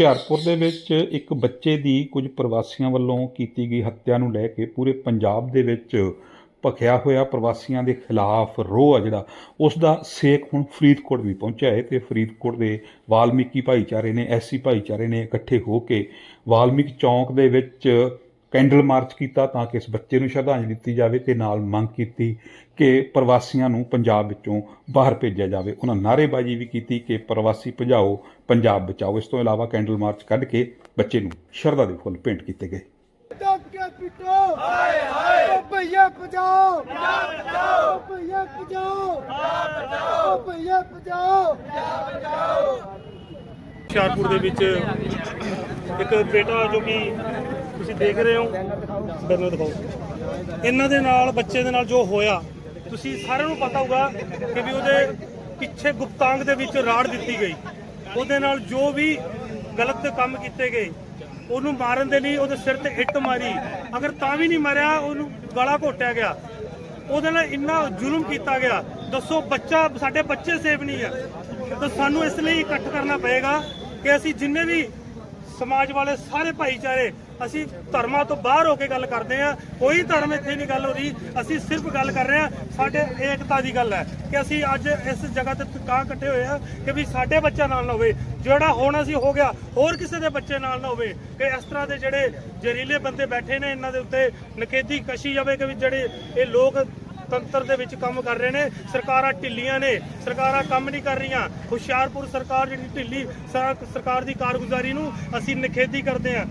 ਹੁਸ਼ਿਆਰਪੁਰ ਦੇ ਵਿੱਚ ਇੱਕ ਬੱਚੇ ਦੀ ਕੁਝ ਪ੍ਰਵਾਸੀਆਂ ਵੱਲੋਂ ਕੀਤੀ ਗਈ ਹੱਤਿਆ ਨੂੰ ਲੈ ਕੇ ਪੂਰੇ ਪੰਜਾਬ ਦੇ ਵਿੱਚ ਭਖਿਆ ਹੋਇਆ। ਪ੍ਰਵਾਸੀਆਂ ਦੇ ਖਿਲਾਫ ਰੋਹ ਆ ਜਿਹੜਾ, ਉਸ ਦਾ ਸੇਕ ਹੁਣ ਫਰੀਦਕੋਟ ਵੀ ਪਹੁੰਚਿਆ ਹੈ ਤੇ ਫਰੀਦਕੋਟ ਦੇ ਵਾਲਮੀਕੀ ਭਾਈਚਾਰੇ ਨੇ, ਐਸਸੀ ਭਾਈਚਾਰੇ ਨੇ ਇਕੱਠੇ ਹੋ ਕੇ ਵਾਲਮੀਕ ਚੌਂਕ ਦੇ ਵਿੱਚ ਕੈਂਡਲ ਮਾਰਚ ਕੀਤਾ ਤਾਂ ਕਿ ਇਸ ਬੱਚੇ ਨੂੰ ਸ਼ਰਧਾਂਜਲੀ ਦਿੱਤੀ ਜਾਵੇ ਤੇ ਨਾਲ ਮੰਗ ਕੀਤੀ ਕਿ ਪ੍ਰਵਾਸੀਆਂ ਨੂੰ ਪੰਜਾਬ ਵਿੱਚੋਂ ਬਾਹਰ ਭੇਜਿਆ ਜਾਵੇ। ਉਹਨਾਂ ਨਾਅਰੇਬਾਜ਼ੀ ਵੀ ਕੀਤੀ ਕਿ ਪ੍ਰਵਾਸੀ ਭਜਾਓ ਪੰਜਾਬ ਬਚਾਓ। ਇਸ ਤੋਂ ਇਲਾਵਾ ਕੈਂਡਲ ਮਾਰਚ ਕੱਢ ਕੇ ਬੱਚੇ ਨੂੰ ਸ਼ਰਧਾ ਦੇ ਫੁੱਲ ਭੇਂਟ ਕੀਤੇ ਗਏ। ਦੱਬ ਕੇ ਪਿੱਟੋ? ਹਾਏ ਹਾਏ! ਓ ਭਈਆ ਪਜਾਓ ਪੰਜਾਬ ਬਚਾਓ! ਓ ਭਈਆ ਪਜਾਓ ਪੰਜਾਬ ਬਚਾਓ! ਓ ਭਈਆ ਪਜਾਓ ਹੁਸ਼ਿਆਰਪੁਰ ਦੇ ਵਿੱਚ ਇੱਕ ਬੇਟਾ ਜੋ ਕਿ ਤੁਸੀਂ ਦੇਖ ਰਹੇ ਹੋ। ਮੈਨੂੰ ਦਿਖਾਓ। ਇਹਨਾਂ ਦੇ ਨਾਲ, ਬੱਚੇ ਦੇ ਨਾਲ ਜੋ ਹੋਇਆ, ਤੁਸੀਂ ਸਾਰਿਆਂ ਨੂੰ ਪਤਾ ਹੋਊਗਾ ਕਿ ਵੀ ਉਹਦੇ ਪਿੱਛੇ ਗੁਪਤਾਂਗ ਦੇ ਵਿੱਚ ਰਾੜ ਦਿੱਤੀ ਗਈ। ਉਹਦੇ ਨਾਲ ਜੋ ਵੀ ਗਲਤ ਕੰਮ ਕੀਤੇ ਗਏ, ਉਹਨੂੰ ਮਾਰਨ ਦੇ ਲਈ ਉਹਦੇ ਸਿਰ ਤੇ ਇੱਟ ਮਾਰੀ। ਅਗਰ ਤਾਂ ਵੀ ਨਹੀਂ ਮਰਿਆ, ਉਹਨੂੰ ਗਲਾ ਘੋਟਿਆ ਗਿਆ। ਉਹਦੇ ਨਾਲ ਇੰਨਾ ਜ਼ੁਲਮ ਕੀਤਾ ਗਿਆ। ਦੱਸੋ, ਬੱਚਾ, ਸਾਡੇ ਬੱਚੇ ਸੇਫ ਨਹੀਂ ਆ। ਤਾਂ ਸਾਨੂੰ ਇਸ ਲਈ ਇਕੱਠ ਕਰਨਾ ਪਏਗਾ ਕਿ ਅਸੀਂ ਜਿੰਨੇ ਵੀ ਸਮਾਜ ਵਾਲੇ ਸਾਰੇ ਭਾਈਚਾਰੇ, ਅਸੀਂ ਧਰਮਾਂ ਤੋਂ ਬਾਹਰ ਹੋ ਕੇ ਗੱਲ ਕਰਦੇ ਆ ਕੋਈ ਧਰਮ ਇੱਥੇ ਨਹੀਂ ਗੱਲ ਹੋ ਰਹੀ। ਅਸੀਂ ਸਿਰਫ ਗੱਲ ਕਰ ਰਹੇ ਆ ਸਾਡੇ ਏਕਤਾ ਦੀ ਗੱਲ ਹੈ ਕਿ ਅਸੀਂ ਅੱਜ ਇਸ ਜਗ੍ਹਾ ਤੇ ਕਾਂ ਇਕੱਠੇ ਹੋਏ ਆ ਕਿ ਵੀ ਸਾਡੇ ਬੱਚਾ ਨਾਲ ਨਾ ਹੋਵੇ। ਜਿਹੜਾ ਹੋਣਾ ਸੀ ਹੋ ਗਿਆ, ਹੋਰ ਕਿਸੇ ਦੇ ਬੱਚੇ ਨਾਲ ਨਾ ਹੋਵੇ। ਕਿ ਇਸ ਤਰ੍ਹਾਂ ਦੇ ਜਿਹੜੇ ਜ਼ਹਿਰੀਲੇ ਬੰਦੇ ਬੈਠੇ ਨੇ, ਇਹਨਾਂ ਦੇ ਉੱਤੇ ਨਕੇਦੀ ਕਸ਼ੀ ਜਾਵੇ ਕਿ ਵੀ ਜਿਹੜੇ ਇਹ ਲੋਕ ਤੰਤਰ ਦੇ ਵਿੱਚ ਕੰਮ ਕਰ ਰਹੇ ਨੇ। ਸਰਕਾਰਾਂ ਢਿੱਲੀਆਂ ਨੇ। ਸਰਕਾਰਾਂ ਕੰਮ ਨਹੀਂ ਕਰ ਰਹੀਆਂ। ਹੁਸ਼ਿਆਰਪੁਰ ਸਰਕਾਰ ਜਿਹੜੀ ਢਿੱਲੀ ਸਰਕਾਰ ਦੀ ਕਾਰਗੁਜ਼ਾਰੀ ਨੂੰ ਅਸੀਂ ਨਿਖੇਧੀ ਕਰਦੇ ਹਾਂ।